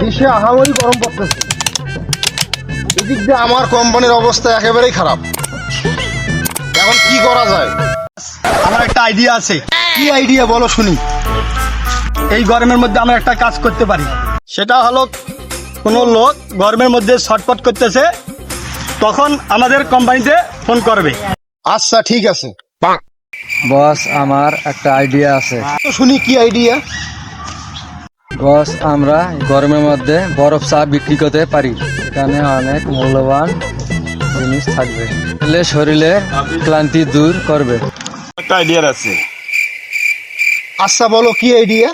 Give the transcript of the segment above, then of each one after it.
দেশে আহামরি গরম পড়তেছে। এদিক দিয়ে আমার কোম্পানির অবস্থা একেবারেই খারাপ। এখন কি করা যায়? আমার একটা আইডিয়া আছে। কি আইডিয়া বলো শুনি। এই গরমের মধ্যে আমরা একটা কাজ করতে পারি। সেটা হলো কোনো লোক গরমের মধ্যে ছটপট করতেছে তখন আমাদের কোম্পানিতে ফোন করবে। আচ্ছা ঠিক আছে। বস আমার একটা আইডিয়া আছে। শুনি কি আইডিয়া বস আমরা গরমের মধ্যে বরফ চা বিক্রি করতে পারি। এখানে অনেক মূল্যবান জিনিস থাকবে। এলে শরীরে ক্লান্তি দূর করবে। একটা আইডিয়া আছে। আচ্ছা বলো কি আইডিয়া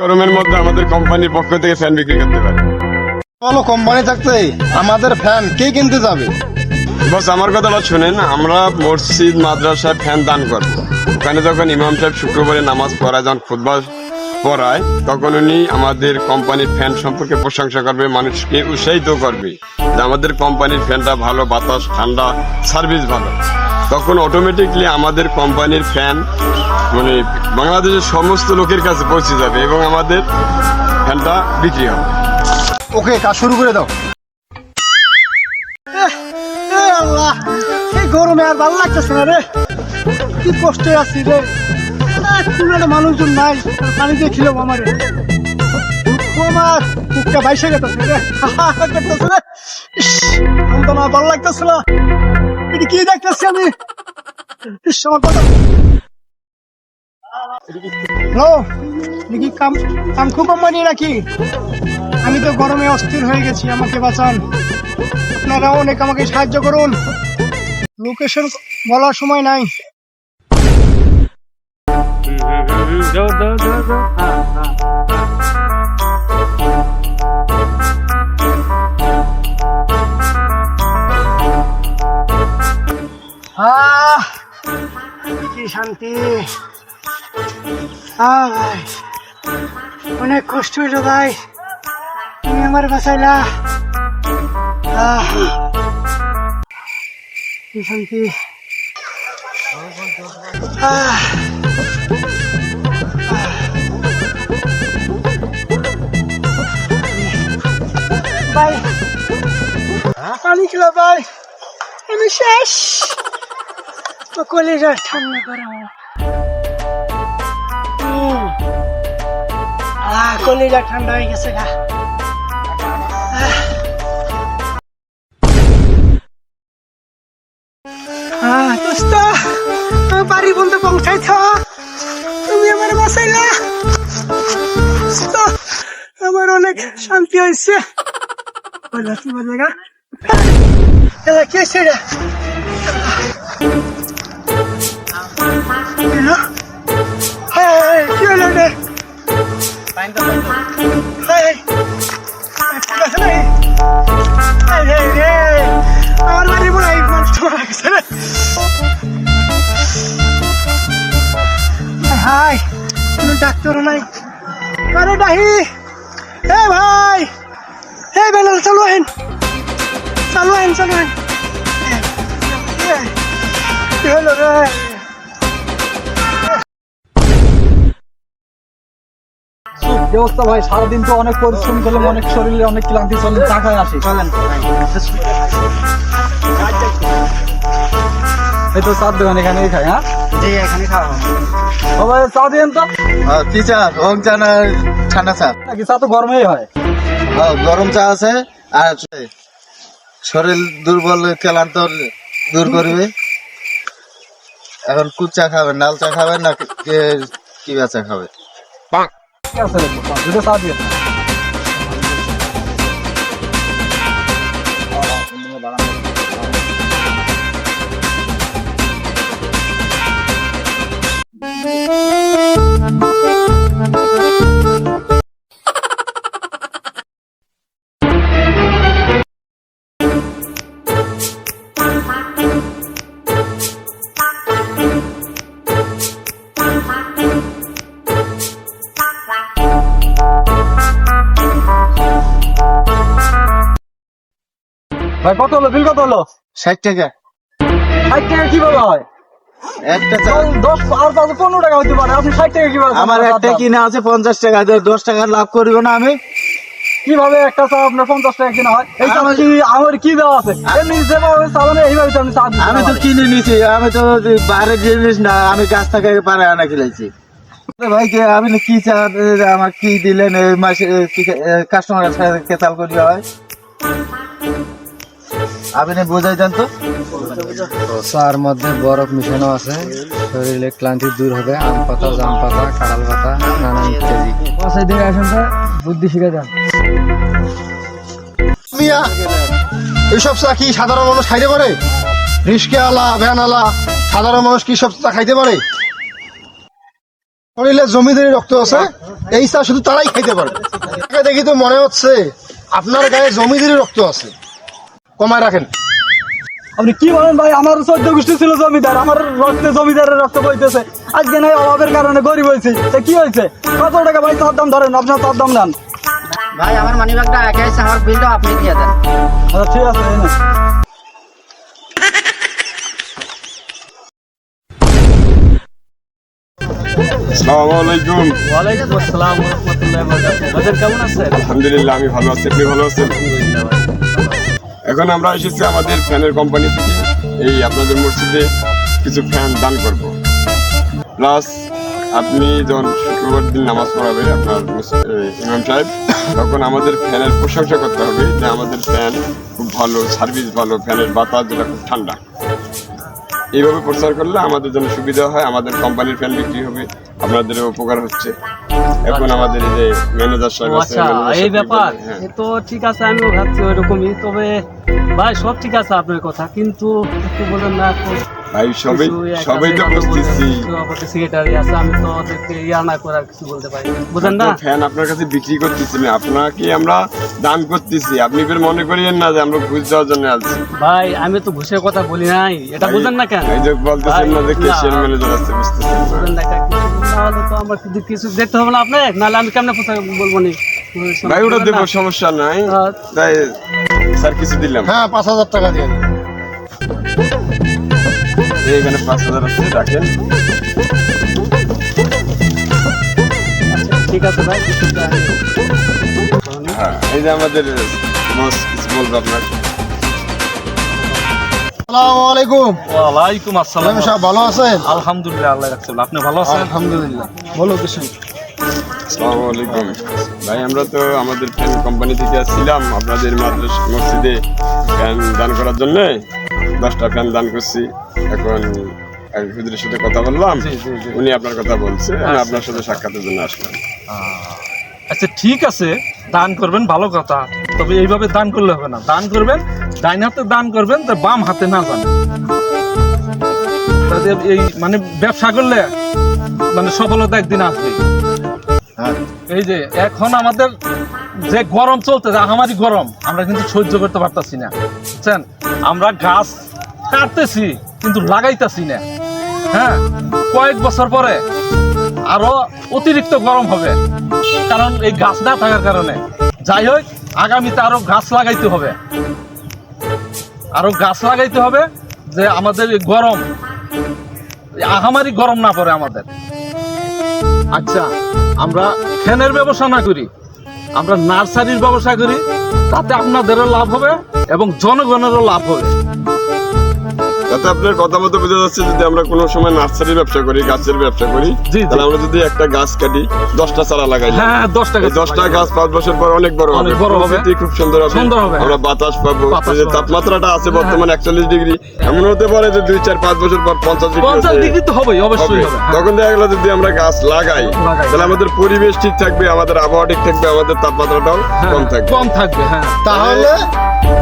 গরমের মধ্যে আমাদের কোম্পানির পক্ষ থেকে ফ্যান বিক্রি করতে পারে। বলো কোম্পানি থাকতে আমাদের ফ্যান কে কিনতে যাবে? বস আমার কথাটা শুনেন আমরা মসজিদ মাদ্রাসায় ফ্যান দান করব। ওখানে যখন ইমাম সাহেব শুক্রবারে নামাজ পড়ায় যখন খুতবা পড়ায় তখন উনি আমাদের কোম্পানির ফ্যান সম্পর্কে প্রশংসা করবে, মানুষকে উৎসাহিত করবে। যে আমাদের কোম্পানির ফ্যানটা ভালো, বাতাস, ঠান্ডা সার্ভিস ভালো। তখন অটোমেটিকলি আমাদের কোম্পানির ফ্যান মানে বাংলাদেশের সমস্ত লোকের কাছে পৌঁছে যাবে এবং আমাদের ফ্যানটা বিক্রি হবে। ওকে, কাজ শুরু করে দাও। এই গরমে আর ভালো লাগতেছে না রে। কি কষ্টে আছি রে। কোনো মানুষজন নাই পানি দিয়ে খিলো আমার? আমার, বুকটা বাইসে গেতেছে না, ভালো লাগতেছে এটা কি দেখতেছি আমি? আমার হ্যালো দেখি কাম কামখু কোম্পানি নাকি? আমি তো গরমে অস্থির হয়ে গেছি, আমাকে বাঁচান। আপনারা অনেক আমাকে সাহায্য করুন। লোকেশন বলার সময় নাই। কি শান্তি। ভাই অনেক কষ্ট হইল ভাই। তুমি আমার বাঁচাইলা। কি শান্তি। ভাই। পানি খেলা ভাই। আমি শেষ। তো কলেজা ঠান্ডা। আহ কলেজা ঠান্ডা হয়ে গেছে গা। তুমি আমার বাসাইলা আমার অনেক শান্তি হয়েছে। এলা কে ছেড়ে কি হলো? রে? হাই, ঠিক আছে রে? হাই, হাই রে, আমার বাড়ি মনে হয় মানুষটা মারা গেছে রে। হাই, হাই কোনো ডাক্তারও নাই। আরে ডাহি হে ভাই! কি হলো রে? ব্যবস্থা ভাই? সারাদিন তো অনেক পরিশ্রম করলাম অনেক শরীরে অনেক ক্লান্তি চলে চা খায় আসি। এই তো চার দোকান এখানেই খাই হ্যাঁ? জি এখানে খাওয়া চা দিন তো। কি চা রং চা না ঠান্ডা চা নাকি চা তো গরমেই হয়? গরম চা আছে আর শরীর দুর্বল ক্লান্ত দূর করবে। এখন কুচা খাবে নাল চা খাবেন না কে- কি চা খাবে? ঠিক আছে দুটো চা দিয়ে ভাই কত হলো? বিল কত হলো? ষাট টাকা। ষাট টাকা কীভাবে হয়? একটা দশ আর তাহলে পনেরো টাকা হতে পারে। আপনি ষাট টাকা কীভাবে আমার একটা কিনা আছে পঞ্চাশ টাকা দশ টাকা লাভ করিব না আমি। কীভাবে একটা চা আপনার পঞ্চাশ টাকা কিনা হয়? এই কি আমার কি দেওয়া আছে? এমনি যেভাবে চালানো এইভাবে তো আমি চা আমি তো। কিনে নিছি আমি তো বাইরের জিনিস না আমি গাছ থেকে পারে আনা খেলাইছি ভাই কে আমি না কি চা আমার কি দিলেন? এই মাসে কাস্টমারের সাথে কেতাল করি হয়? আপনি বোঝাই দেন তো। চার মধ্যে বরফ মিশানো আছে। শরীরে ক্লান্তি দূর হবে আম পাতা জাম পাতা কাঁড়াল পাতা নানান ইত্যাদি। পাশে দিকে আসেন তো বুদ্ধি শিখে যান। মিয়া এইসব চা কি সাধারণ মানুষ খাইতে পারে? রিস্কে আলা ভ্যান আলা সাধারণ মানুষ কি সব চা খাইতে পারে? শরীরে জমিদারি রক্ত আছে এই চা শুধু তারাই খাইতে পারে। দেখি তো মনে হচ্ছে আপনার গায়ে জমিদারি রক্ত আছে। কমায় রাখেন। আপনি কি বলেন ভাই? আমার চোদ্দ গোষ্ঠী ছিল জমিদার আমার রক্তে জমিদারের রক্ত বইতেছে। আজকে নাই অভাবের কারণে গরিব হয়েছি। তা কি হয়েছে? কত টাকা ভাই তার দাম ধরেন আপনার তার দাম নেন। ভাই আমার মানি ব্যাগটা একে আছে আমার বিলটাও আপনি দিয়ে দেন। আচ্ছা ঠিক আছে এই আসসালামু আলাইকুম। ওয়ালাইকুম আসসালাম রহমতুল্লাহ বাজার কেমন আছেন? আলহামদুলিল্লাহ আমি ভালো আছি। আপনি ভালো আছেন? এখন আমরা এসেছি আমাদের ফ্যানের কোম্পানি থেকে। এই আপনাদের মসজিদে কিছু ফ্যান দান করব। প্লাস আপনি যখন শুক্রবার দিন নামাজ পড়াবে আপনার ইমাম সাহেব, তখন আমাদের ফ্যানের প্রশংসা করতে হবে যে আমাদের ফ্যান খুব ভালো সার্ভিস ভালো, ফ্যানের বাতাস যেটা খুব ঠান্ডা। এইভাবে প্রচার করলে আমাদের জন্য সুবিধা হয় আমাদের কোম্পানির ফ্যান বিক্রি হবে আপনাদের উপকার হচ্ছে এখন আমাদের এই যে ম্যানেজার সাহেব আছে আচ্ছা এই ব্যাপার হ্যাঁ। এ তো ঠিক আছে আমি ভাবছি ওইরকমই তবে ভাই সব ঠিক আছে আপনার কথা কিন্তু একটু বলেন না ভাই সবাই সবাই তো বুঝতেছি আমাদের সেক্রেটারি আছে আমি তো ওদেরকে ইয়া না করে কিছু বলতে পারি বুঝেন না? ফ্যান আপনার কাছে বিক্রি করতেছি না আপনাকে আমরা দান করতেছি। আপনি ফের মনে করিয়েন না যে আমরা ঘুষ দেওয়ার জন্য আছি। ভাই আমি তো ঘুষের কথা বলি নাই। এটা বুঝেন না কেন? এই যে বলতেছেন না যে কেশিয়ার ম্যানেজার আছে বুঝতেছেন না। বুঝেন না কেন? তো আমার কিছু দেখতে হবে না আপনি নাহলে আমি কেমনে কোথায় বলব নি? ভাই ওটা দেবো সমস্যা নাই। তাই স্যার কিছু দিলাম। হ্যাঁ পাঁচ হাজার টাকা দিয়ে এখানে পাঁচ হাজার আছে রাখেন। আচ্ছা, ঠিক আছে ভাই। হ্যাঁ এই যে আমাদের বস কিছু বলব আপনার আসসালামু আলাইকুম। ওয়ালাইকুম আসসালাম। সাহেব ভালো আছেন? আলহামদুলিল্লাহ আল্লাহ রাখছেন আপনি ভালো আছেন? আলহামদুলিল্লাহ। বলো কিছু আসসালামু আলাইকুম। ভাই আমরা তো আমাদের ফ্যান কোম্পানি থেকে আসছিলাম আপনাদের মাদ্রাস মসজিদে ফ্যান দান করার জন্য। দশটা ফ্যান দান করছি। এখন হুজুরের সাথে কথা বললাম। উনি আপনার কথা বলছে আমি আপনার সাথে সাক্ষাতের জন্য আসলাম। আচ্ছা ঠিক আছে। দান করবেন ভালো কথা। তবে এইভাবে দান করলে হবে না। দান করবেন ডাইন হাতে দান করবেন তো বাম হাতে না তাতে এই মানে ব্যবসা করলে মানে সফলতা একদিন আসবে এই যে এখন আমাদের যে গরম চলতেছে, আহামারি গরম, আমরা কিন্তু সহ্য করতে পারতাছি না। বুঝছেন? আমরা গাছ কাটতেছি, কিন্তু লাগাইতাছি না। হ্যাঁ? কয়েক বছর পরে আরও অতিরিক্ত গরম হবে, কারণ এই গাছ না থাকার কারণে। যাই হোক, আগামীতে আরও গাছ লাগাইতে হবে। আরও গাছ লাগাইতে হবে যে আমাদের গরম, আহামারি গরম না পড়ে আমাদের। আচ্ছা। আমরা ফ্যানের ব্যবসা না করি, আমরা নার্সারির ব্যবসা করি, তাতে আপনাদেরও লাভ হবে এবং জনগণেরও লাভ হবে। তাতে আপনার কথা মতো বোঝা যাচ্ছে যদি আমরা কোনো সময় নার্সারির ব্যবসা করি গাছের ব্যবসা করি জি। তাহলে আমরা যদি একটা গাছ কাটি দশটা চারা লাগাই হ্যাঁ দশ টাকা দশটা গাছ পাঁচ বছর পর অনেক বড় হবে। অনেক বড় হবে। খুব সুন্দর হবে। সুন্দর হবে, আমরা বাতাস পাবো। যে তাপমাত্রাটা আছে বর্তমানে একচল্লিশ ডিগ্রি। এমন হতে পারে যে দুই চার পাঁচ বছর পর পঞ্চাশ ডিগ্রি পঞ্চাশ ডিগ্রি তো হবেই অবশ্যই হ্যাঁ। তখন দেখা গেল যদি আমরা গাছ লাগাই লাগাই। তাহলে আমাদের পরিবেশ ঠিক থাকবে আমাদের আবহাওয়া ঠিক থাকবে আমাদের তাপমাত্রাটাও হ্যাঁ, কম থাকবে। কম থাকবে হ্যাঁ। তাহলে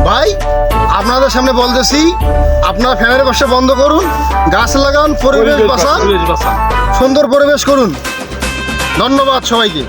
ভাই আপনাদের সামনে বলতেছি আপনার ফ্যানের ব্যবসা বন্ধ করুন গাছ লাগান পরিবেশ বাঁচান। সুন্দর পরিবেশ করুন ধন্যবাদ সবাইকে